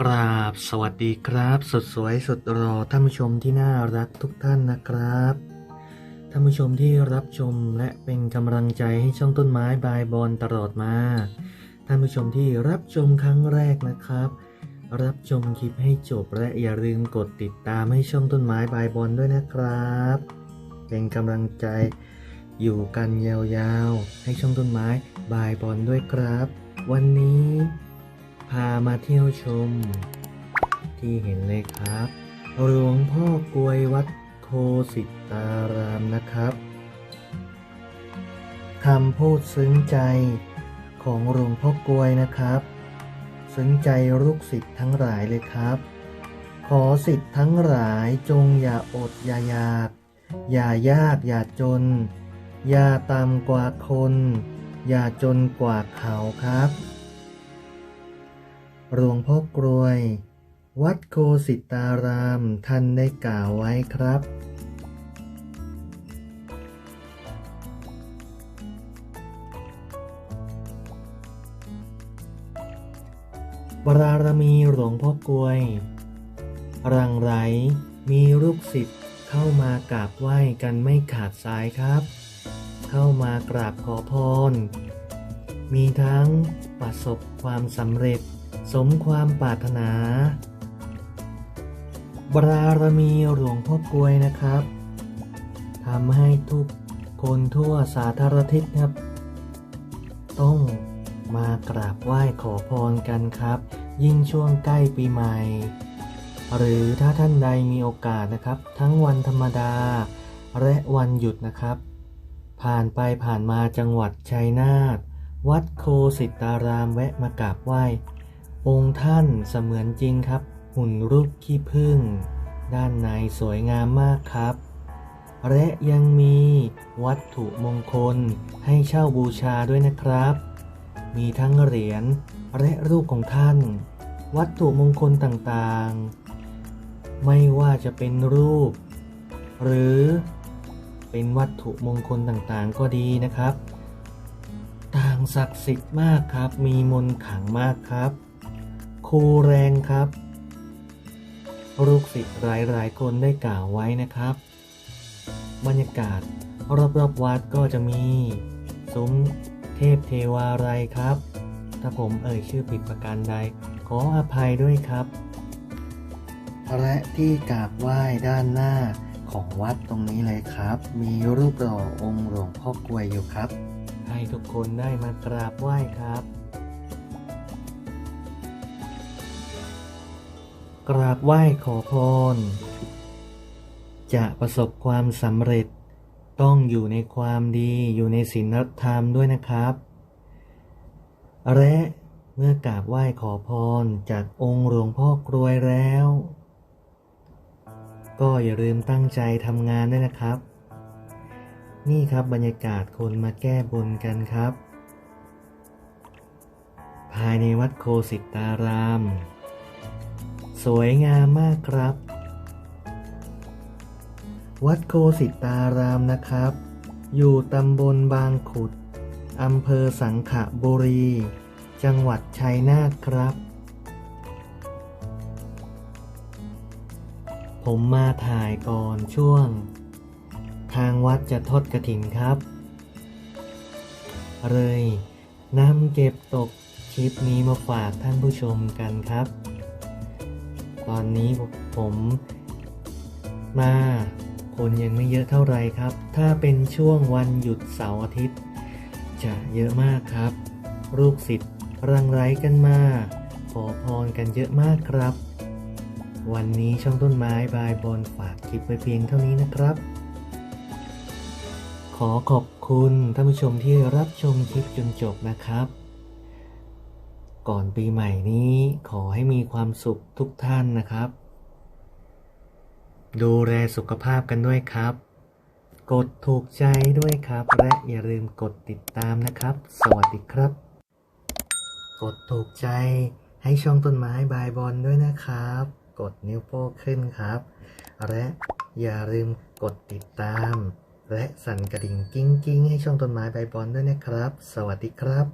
กราบสวัสดีครับ สุดสวยสุดรอท่านผู้ชมที่น่ารักทุกท่านนะครับท่านผู้ชมที่รับชมและเป็นกำลังใจให้ช่องต้นไม้บายบอลตลอดมาท่านผู้ชมที่รับชมครั้งแรกนะครับ รับชมคลิปให้จบและอย่าลืมกดติดตามให้ช่องต้นไม้บายบอลด้วยนะครับ เป็นกำลังใจอยู่กันยาวๆ ให้ช่องต้นไม้บายบอลด้วยครับ วันนี้ พามาเที่ยวชม ที่เห็นเลยครับ หลวงพ่อกลวยวัดโคสิตารามนะครับคำพูดซึ้งใจของหลวงพ่อกลวยนะครับ ซึ้งใจลูกศิษย์ทั้งหลายเลยครับ ขอสิทธิ์ทั้งหลายจงอย่าอดอย่าอยาก อย่ายากอย่าจน อย่าต่ำกว่าคน อย่าจนกว่าเขาครับ หลวงพ่อกรวย วัดโคสิตารามท่านได้กล่าวไว้ครับบารมีหลวงพ่อกลวย รังไรมีลูกศิษย์เข้ามากราบไหว้กันไม่ขาดสายครับ เข้ามากราบขอพร มีทั้งประสบความสำเร็จ สมความปรารถนา บารมีหลวงพ่อกลวยนะครับทำให้ทุกคนทั่วสาธารทิศครับ ต้องมากราบไหว้ขอพรกันครับ ยิ่งช่วงใกล้ปีใหม่ หรือถ้าท่านใดมีโอกาสนะครับ ทั้งวันธรรมดา และวันหยุดนะครับ ผ่านไปผ่านมาจังหวัดชัยนาทวัดโคสิตารามแวะมากราบไหว้ องค์ท่านเสมือนจริงครับ หุ่นรูปขี้ผึ้งด้านในสวยงามมากครับ และยังมีวัตถุมงคลให้เช่าบูชาด้วยนะครับ มีทั้งเหรียญและรูปของท่าน วัตถุมงคลต่างๆ ไม่ว่าจะเป็นรูป หรือเป็นวัตถุมงคลต่างๆ ก็ดีนะครับ ต่างศักดิ์สิทธิ์มากครับ มีมนต์ขังมากครับ ครูแรงครับ ลูกศิษย์หลายๆ คนได้กล่าวไว้นะครับ บรรยากาศรอบๆวัดก็จะมีซุ้มเทพเทวาไรครับ ถ้าผมเอ่ยชื่อผิดประการใด ขออภัยด้วยครับ และที่กราบไหว้ด้านหน้าของวัดตรงนี้เลยครับ มีรูปหล่อองค์หลวงพ่อกลวยอยู่ครับ ให้ทุกคนได้มากราบไหว้ครับ กราบไหว้ขอพร จะประสบความสำเร็จต้องอยู่ในความดีอยู่ในศีลธรรมด้วยนะครับ และเมื่อกราบไหว้ขอพรจากองค์หลวงพ่อกรวยแล้ว ก็อย่าลืมตั้งใจทำงานด้วยนะครับ นี่ครับบรรยากาศคนมาแก้บนกันครับ ภายในวัดโคสิตาราม สวยงามมากครับ วัดโคสิตารามนะครับ อยู่ตำบลบางขุดอำเภอสังขบุรี จังหวัดชัยนาทครับ ผมมาถ่ายก่อนช่วง ทางวัดจะทอดกระถิ่นครับ เลยนำเก็บตกคลิปนี้มาฝากท่านผู้ชมกันครับ ตอนนี้ผมมา คนยังไม่เยอะเท่าไรครับ ถ้าเป็นช่วงวันหยุดเสาร์อาทิตย์ จะเยอะมากครับ ลูกศิษย์รังไรกันมา ขอพรกันเยอะมากครับ วันนี้ช่องต้นไม้บายบอลฝากคลิปไว้เพียงเท่านี้นะครับ ขอขอบคุณท่านผู้ชมที่รับชมคลิปจนจบนะครับ ก่อนปีใหม่นี้ขอให้มีความสุขทุกท่านนะครับ ดูแลสุขภาพกันด้วยครับ กดถูกใจด้วยครับ และอย่าลืมกดติดตามนะครับ สวัสดีครับ กดถูกใจให้ช่องต้นไม้บายบอลด้วยนะครับ กดนิ้วโป้งขึ้นครับ และอย่าลืมกดติดตาม และสั่นกระดิ่งกิ้งกิ้งให้ช่องต้นไม้บายบอลด้วยนะครับ สวัสดีครับ